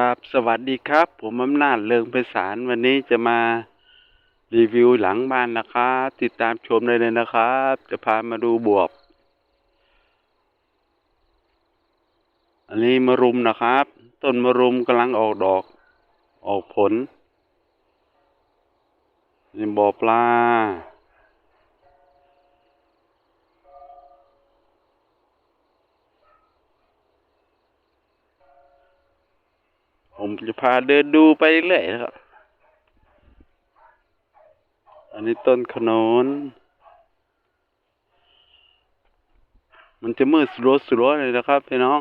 ครับสวัสดีครับ ผมอำนาจเลิงไพศาลวันนี้จะมารีวิวหลังบ้านนะครับติดตามชมได้เลยนะครับ จะพามาดูบวบ อันนี้มะรุมนะครับ ต้นมะรุมกำลังออกดอก ออกผลนี่บ่อปลา ผมจะพาเดินดูไปเรื่อยนะครับ อันนี้ต้นขนุนมันจะมืดสลัวสลัวเลยนะครับพี่น้อง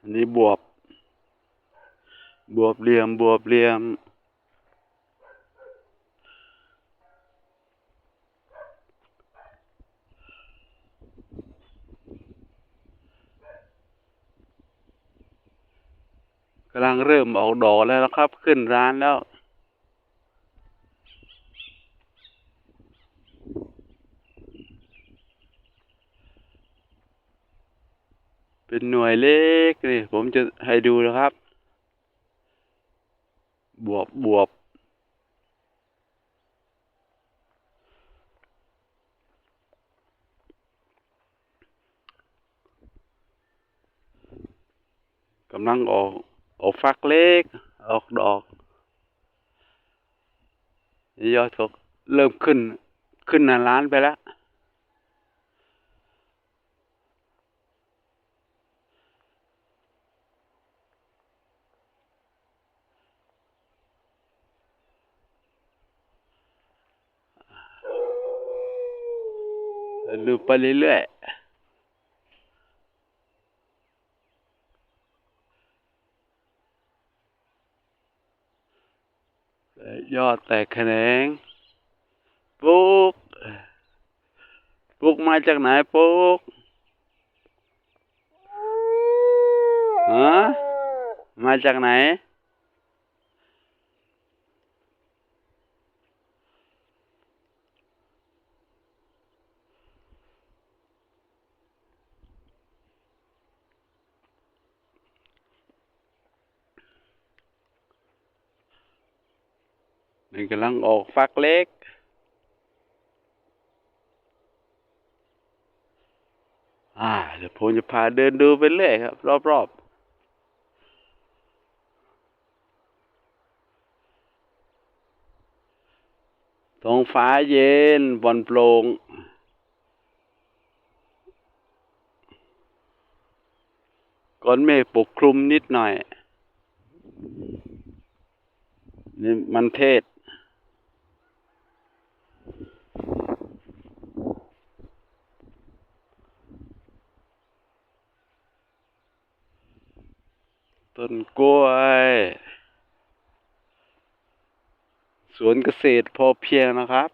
อันนี้บวบ บวบเหลี่ยม บวบเหลี่ยม กำลังเริ่มออกดอกแล้วนะครับ ขึ้นร้านแล้ว เป็นหน่วยเล็กนี่ ผมจะให้ดูนะครับ บวบบวบกำลังออก ออกฟักเล็ก ออกดอก ยอดเขาเริ่มขึ้น ขึ้นหน้าร้านไปแล้ว ดูไปเรื่อยๆ ยอดแตกแขนงปุ๊ก ปุ๊กมาจากไหนปุ๊กฮะมาจากไหน นี่กำลังออกฟักเล็ก อ่า เดี๋ยวผมจะพาเดินดูไปเรื่อยครับ รอบๆท้องฟ้าเย็นบอนโปร่งก้อนเมฆปกคลุมนิดหน่อย นี่มันเทศ ต้นกล้วย สวนเกษตรพอเพียงนะครับ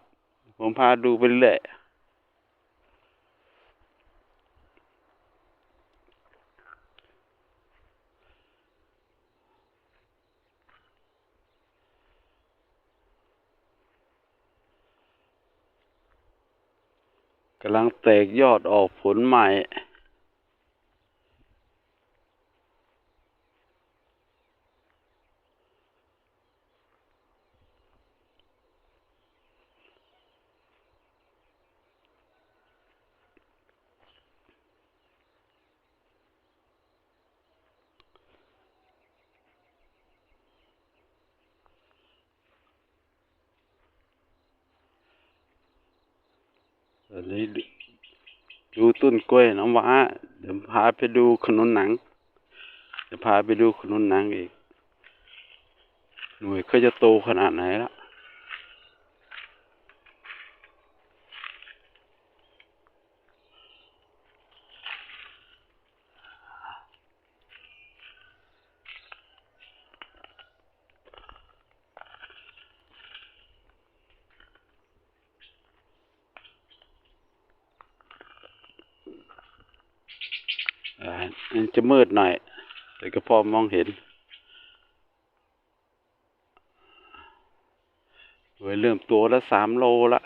ผมพาดูไปเรื่อยกำลังแตกยอดออกผลใหม่ อันนี้ดูดูต้นกล้วยน้ำว้า เดี๋ยวพาไปดูขนุนหนังจะพาไปดูขนุนหนังอีก หน่วยเขาจะโตขนาดไหนละ จะมืดหน่อย แต่ก็พอมองเห็นหน่วยเริ่มตัวละสามโลละ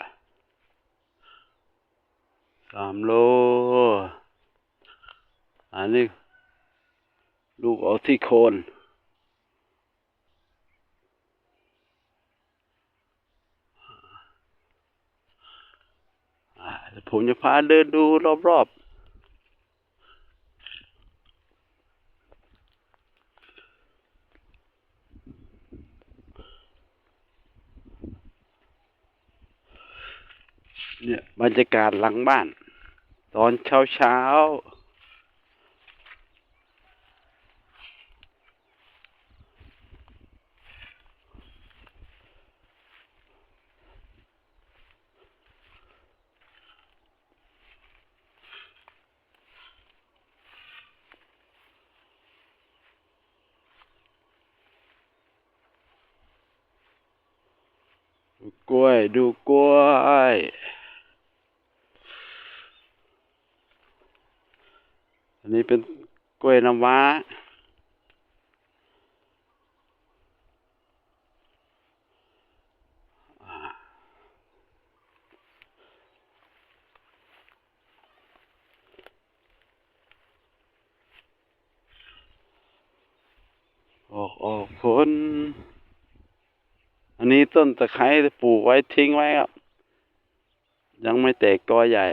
สามโล อันนี้ลูกออกที่โคนผมจะพาเดินดูรอบๆ เนี่ยบรรยากาศหลังบ้าน ตอนเช้าเช้าดูกล้วย ดูกล้วย อันนี้เป็นกล้วยน้ำว้า ออกออกผล อันนี้ต้นตะไคร้ปลูกไว้ทิ้งไว้ครับ ยังไม่แตกกอใหญ่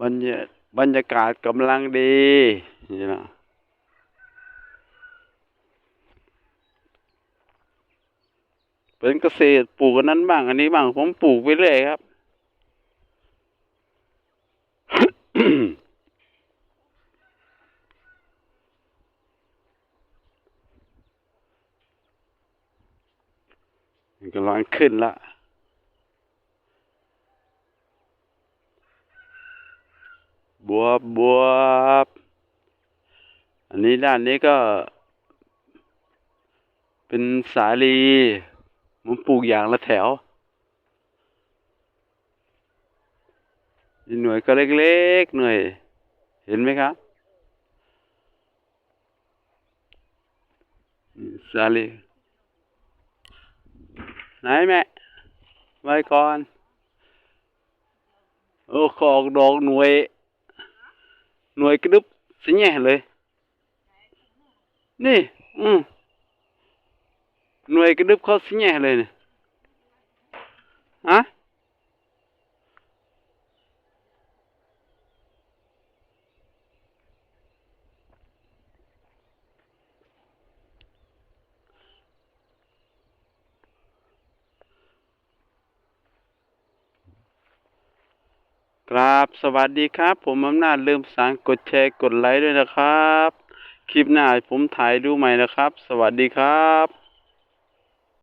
บรรยาบรรยากาศกำลังดีนี่นะเป็นเกษตรปลูกอันนั้นบ้าง อันนี้บ้างผมปลูกไปเรื่อยครับมันกำลังขึ้นละ บ วบบวบอันนี้ด้านนี้ก็ เป็นสาลีผมปลูกอย่างละแถวหน่วยก็เล็กๆหน่วย เห็นไหมครับสาลีไหนแม่ไว้ก่อน โอ้ขอกดอกหน่วย หน่วยกระดึบสิแง่เลยนี่อืมหน่วยกระดึบเขาสิแง่เลยเนี่ยฮะ ครับสวัสดีครับ ผมอำนาจลืมสารกดแชร์กดไลค์ด้วยนะครับ คลิปหน้าผมถ่ายดูใหม่นะครับ สวัสดีครับ